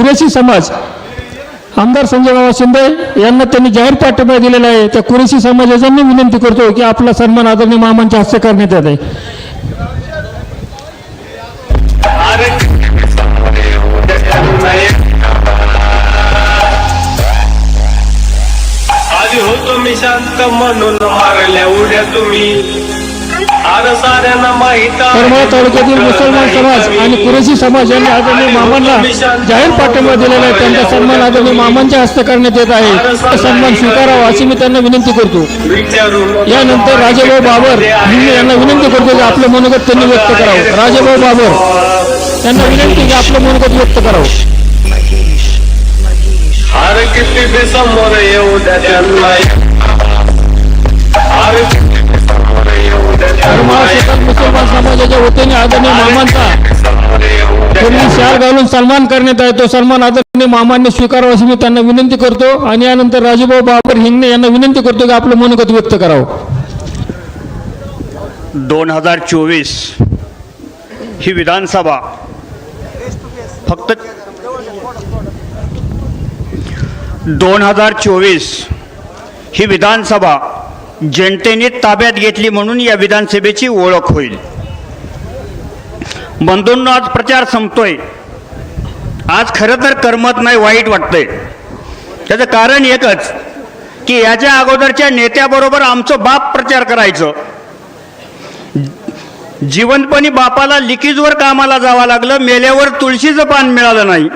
कुरेशी समाज आमदार संजय बाबा शिंदे यांना त्यांनी जाहीर पाठिंबा दिलेला आहे. त्या कुरेशी समाजाच्या मी विनंती करतो की आपला सन्मान आदरणीय मामांच्या हस्ते करण्यात येत आहे. आधी होतो मी शांत म्हणून मारल्या उड्या तुम्ही. करमाळा तालुक्यातील मुसलमान समाज आणि कुरेशी समाज यांनी आदरणीय मामांना जाहीर पाठिंबा दिलेला आहे. त्यांचा सन्मान आदरणीय मामांच्या हस्ते करण्यात येत आहे. सन्मान स्वीकारावा अशी मी त्यांना विनंती करतो. यानंतर राजेभाऊ बाबर यांना विनंती करतो की आपलं मनोगत त्यांनी व्यक्त करावं. राजेभाऊ बाबर यांना विनंती की आपलं मनोगत व्यक्त करावं. किती समोर येऊ द्या वतीने आदरणीय मामांचा. पूर्वी शाल घालून सन्मान करण्यात आहे तो सन्मान आदरणीय मामांनी स्वीकारावा अशी मी त्यांना विनंती करतो. आणि यानंतर राजूभाऊ बाबर हिंगणे यांना विनंती करतो की आपलं मनोगत व्यक्त करावं. दोन हजार चोवीस ही विधानसभा फक्त दोन हजार चोवीस ही विधानसभा जनतेने ताब्यात घेतली म्हणून या विधानसभेची ओळख होईल. बंधूंनो आज प्रचार संपतोय. आज खरं तर करमत नाही वाईट वाटतंय. त्याचं कारण एकच की याच्या अगोदरच्या नेत्याबरोबर आमचं बाप प्रचार करायचं. जिवंतपणी बापाला लिकीजवर कामाला जावं लागलं मेल्यावर तुळशीचं पान मिळालं नाही.